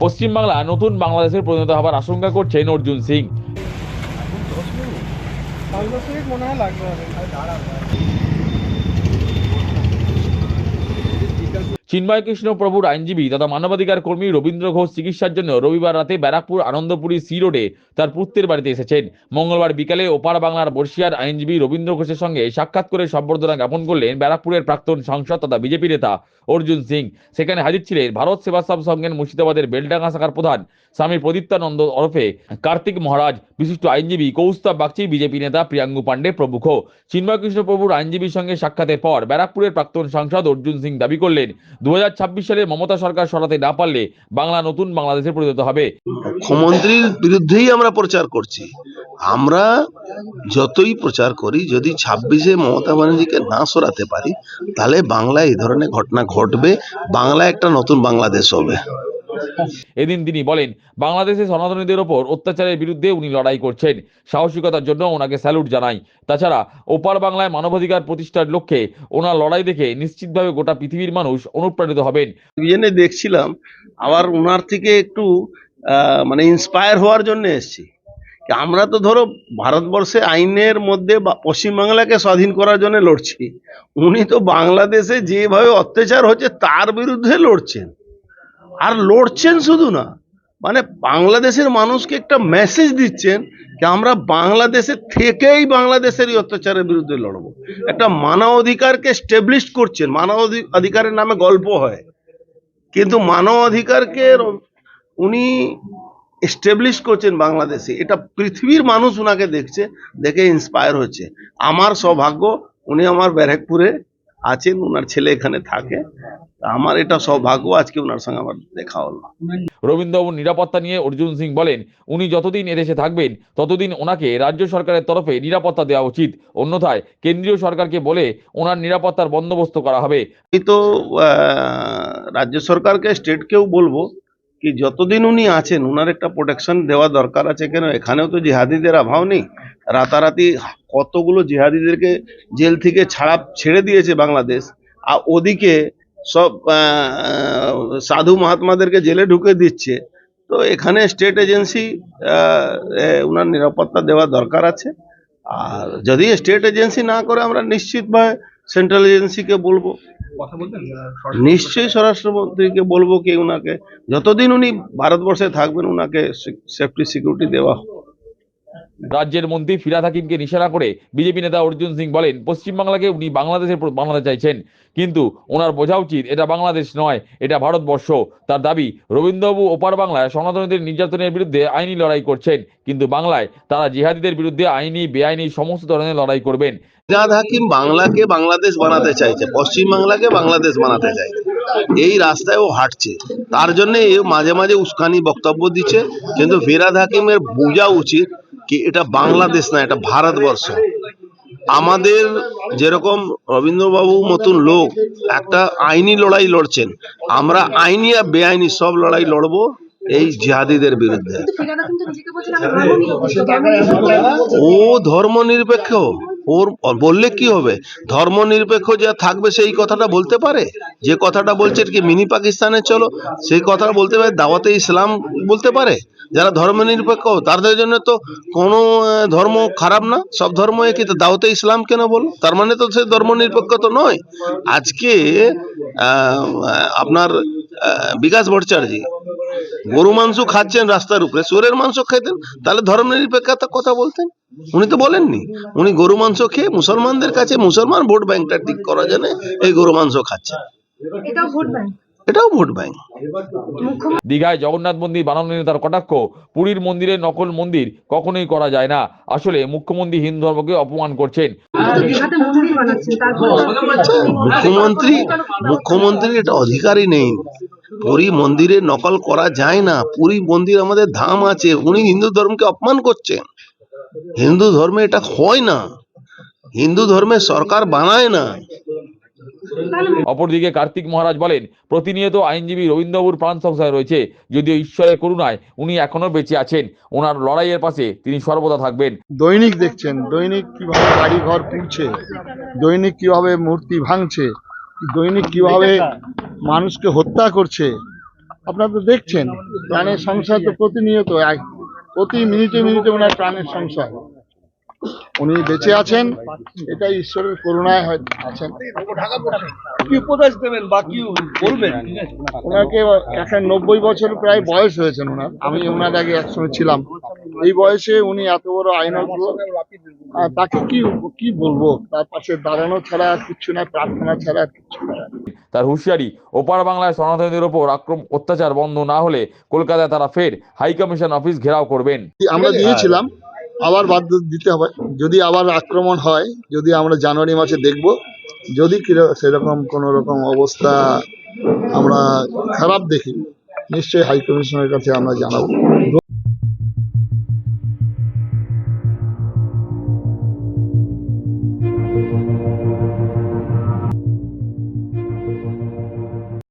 পশ্চিমবাংলা নতুন বাংলাদেশের পরিণত হবার আশঙ্কা করছেন অর্জুন সিং পাঁচ দশ মিনিট মনে হয় লাগবে হবে চিন্ময় কৃষ্ণ প্রভুর আইনজীবী তথা মানবাধিকার কর্মী রবীন্দ্র ঘোষ চিকিৎসার জন্য রবিবার রাতে ব্যারাকপুর আনন্দপুরী সি রোডে তার পুত্রের বাড়িতে এসেছেন। মঙ্গলবার বিকালে ওপার বাংলার বর্ষিয়ার আইনজীবী রবীন্দ্র ঘোষের সঙ্গে সাক্ষাৎ করে সম্বর্ধনা জ্ঞাপন করলেন ব্যারাকপুরের প্রাক্তন সাংসদ তথা বিজেপি নেতা অর্জুন সিং। সেখানে হাজির ছিলেন ভারত সেবাশ্রম সংঘের মুর্শিদাবাদের বেলডাঙ্গা শাখার প্রধান স্বামী প্রদীপ্তানন্দ ওরফে কার্তিক মহারাজ। বিশিষ্ট আইনজীবী কৌস্তব বাগচি, বিজেপি নেতা প্রিয়াঙ্গু পাণ্ডে প্রমুখ। চিন্ময় কৃষ্ণ প্রভুর আইনজীবীর সঙ্গে সাক্ষাতের পর ব্যারাকপুরের প্রাক্তন সাংসদ অর্জুন সিং দাবি করলেন দু হাজার ছাব্বিশ সালে মমতা সরকার সরাতে না পারলে বাংলা নতুন বাংলাদেশে পরিণত হবে। মুখ্যমন্ত্রীর বিরুদ্ধেই আমরা প্রচার করছি। আমরা যতই প্রচার করি, যদি ছাব্বিশে মমতা ব্যানার্জিকে না সরাতে পারি, তাহলে বাংলায় এই ধরনের ঘটনা ঘটবে বাংলা একটা নতুন বাংলাদেশ হবে। এদিন তিনি বলেন বাংলাদেশে সনাতনীদের ওপর অত্যাচারের বিরুদ্ধে উনি লড়াই করছেন। সাহসিকতার জন্য ওনাকে স্যালুট জানাই। তাছাড়া, ওপার বাংলায় মানবাধিকার প্রতিষ্ঠার লক্ষ্যে ওনার লড়াই দেখে নিশ্চিতভাবে গোটা পৃথিবীর মানুষ অনুপ্রাণিত হবেন। টেলিভিশনে দেখছিলাম, আবার ওনার থেকে একটু মানে ইন্সপায়ার হওয়ার জন্য এসেছি। আমরা তো ধরো ভারতবর্ষে আইনের মধ্যে পশ্চিমবাংলাকে স্বাধীন করার জন্য লড়ছি। উনি তো বাংলাদেশে যেভাবে অত্যাচার হচ্ছে, তার বিরুদ্ধে লড়ছেন। আর লড়ছেন শুধু না মানে বাংলাদেশের মানুষকে একটা মেসেজ দিচ্ছেন যে আমরা বাংলাদেশে থেকেই বাংলাদেশের এই অত্যাচারের বিরুদ্ধে লড়বো। একটা মানব অধিকারকে স্টেবলিশ করছেন মানব অধি- অধিকারের নামে গল্প হয়। কিন্তু মানব অধিকারকে উনি এস্টাবলিশ করছেন বাংলাদেশে। এটা পৃথিবীর মানুষ উনাকে দেখছে, দেখে ইন্সপায়ার হচ্ছে। আমার সৌভাগ্য, উনি আমার ব্যারাকপুরে আছেন উনার ছেলে এখানে থাকে। আমার এটা সৌভাগ্য আজকে উনার সঙ্গে আমার দেখা হলো। রবীন্দ্রবাবুর নিরাপত্তা নিয়ে অর্জুন সিং বলেন উনি যতদিন এদেশে থাকবেন ততদিন ওনাকে রাজ্য সরকারের তরফে নিরাপত্তা দেওয়া উচিত। অন্যথায় কেন্দ্রীয় সরকারকে বলে ওনার নিরাপত্তার বন্দোবস্ত করা হবে। তো রাজ্য সরকারকে স্টেটকেও বলব কি যতদিন উনি আছেন উনার একটা প্রোটেকশন দেওয়া দরকার আছে কেন? এখানেও তো জিহাদিদের অভাব নেই। রাতারাতি কতগুলো জেহাদিদেরকে জেল থেকে ছাড়া ছেড়ে দিয়েছে বাংলাদেশ। আর ওদিকে সব সাধু মহাত্মাদেরকে জেলে ঢুকে দিচ্ছে। তো এখানে স্টেট এজেন্সি ওনার নিরাপত্তা দেওয়া দরকার আছে। আর যদি স্টেট এজেন্সি না করে আমরা নিশ্চিতভাবে সেন্ট্রাল এজেন্সিকে বলব। নিশ্চয়ই স্বরাষ্ট্রমন্ত্রীকে বলব কি ওনাকে যতদিন উনি ভারতবর্ষে থাকবেন ওনাকে সেফটি সিকিউরিটি দেওয়া। রাজ্যের মন্ত্রী ফিরাদ হাকিমকে নিশানা করে বিজেপি নেতা অর্জুন সিং বলেন, পশ্চিমবাংলাকে উনি বাংলাদেশের বানাতে চাইছেন। কিন্তু ওনার বোঝা উচিত, এটা বাংলাদেশ নয়, এটা ভারতবর্ষ। তার দাবি, রবীন্দ্রবাবু ওপার বাংলায় সনাতনীদের নির্যাতনের বিরুদ্ধে আইনি লড়াই করছেন, কিন্তু বাংলায় তারা জিহাদিদের বিরুদ্ধে আইনি, বেআইনি সমস্ত ধরনের লড়াই করবেন। ফিরহাদ হাকিম বাংলাকে বাংলাদেশ বানাতে চাইছে পশ্চিম বাংলাকে বাংলাদেশ বানাতে চাইছে। এই রাস্তায় ও হাঁটছে। তার জন্য মাঝে মাঝে উস্কানি বক্তব্য দিচ্ছে, কিন্তু ফিরাদ হাকিমের বোঝা উচিত কি? এটা বাংলাদেশ না এটা ভারতবর্ষ। আমাদের যেরকম রবীন্দ্রবাবু মতন লোক একটা আইনি লড়াই লড়ছেন। আমরা আইনি আর বেআইনি সব লড়াই লড়বো এই জিহাদিদের বিরুদ্ধে। ও ধর্ম নিরপেক্ষ ওর বললে কি হবে? ধর্ম নিরপেক্ষ যা থাকবে সেই কথাটা বলতে পারে? যে কথাটা বলছে কি মিনি পাকিস্তানে চলো, সেই কথা বলতে পারে, দাওয়াতে ইসলাম বলতে পারে? যারা ধর্ম নিরপেক্ষ তাদের জন্য তো কোনো ধর্ম খারাপ না, সব ধর্ম একই, তো দাওয়াতে ইসলাম কেন বল? তার মানে তো সে ধর্ম নিরপেক্ষ তো নয়। আজকে আপনার বিকাশ ভট্টাচার্য গরু মাংস খাচ্ছেন রাস্তার উপরে সোরের মাংস খেতেন তাহলে ধর্ম নিরপেক্ষতার কথা বলতেন? উনি তো বলেননি। উনি গরু মাংস খেয়ে মুসলমানদের কাছে মুসলমান ভোট ব্যাংকটা ঠিক করার জন্য এই গরু মাংস খাচ্ছেন এটাও ভোট ব্যাংক। এটাও ভোট ব্যাংক। দীঘায় জগন্নাথ মন্দির বানানো নিয়ে তার কটাক্ষ পুরীর মন্দিরের নকল মন্দির কখনোই করা যায় না। আসলে মুখ্যমন্ত্রী হিন্দু ধর্মকে অপমান করছেন। মন্দির তারপর মুখ্যমন্ত্রী মুখ্যমন্ত্রীর এটা অধিকারই নেই। পুরী মন্দিরে নকল করা যায় না। পুরী মন্দির আমাদের ধাম আছে উনি হিন্দু ধর্মকে অপমান করছেন। হিন্দু ধর্মে এটা হয় না। হিন্দু ধর্মে সরকার বানায় না। অপরদিকে কার্তিক মহারাজ বলেন প্রতিনিয়ত আইনজীবী রবীন্দ্রবাবুর প্রাণ সংশয় রয়েছে যদিও ঈশ্বরের করুণায় উনি এখনও বেঁচে আছেন। ওনার লড়াইয়ের পাশে তিনি সর্বদা থাকবেন। দৈনিক দেখছেন দৈনিক কীভাবে বাড়ি ঘর পুড়ছে দৈনিক কীভাবে মূর্তি ভাঙছে দৈনিক কীভাবে মানুষকে হত্যা করছে আপনারা তো দেখছেন প্রাণের সংসার তো প্রতিনিয়ত প্রতি মিনিটে মিনিটে ওনার প্রাণের সংসার। উনি বেঁচে আছেন এটা ঈশ্বরের করুণায় হয় আছেন। কি উপদেশ দেবেন বা কি বলবেন ওনাকে এখন নব্বই বছর প্রায় বয়স হয়েছেন ওনার। আমি ওনার আগে একসঙ্গে ছিলাম। এই বয়সে উনি এত বড় আইনজ্ঞ আর তাকে কি কি বলব? তার পাশে দাঁড়ানো ছাড়া আর কিচ্ছু না প্রার্থনা ছাড়া আর কিচ্ছু না। তার হুঁশিয়ারি ওপার বাংলায় সনাতনীদের ওপর আক্রম অত্যাচার বন্ধ না হলে কলকাতায় তারা ফের হাই কমিশন অফিস ঘেরাও করবেন। আমরা দিয়েছিলাম আবার বাধ্য দিতে হবে। যদি আবার আক্রমণ হয় যদি আমরা জানুয়ারি মাসে দেখব যদি সেরকম কোনো রকম অবস্থা আমরা খারাপ দেখি নিশ্চয়ই হাই কমিশনের কাছে আমরা জানাব।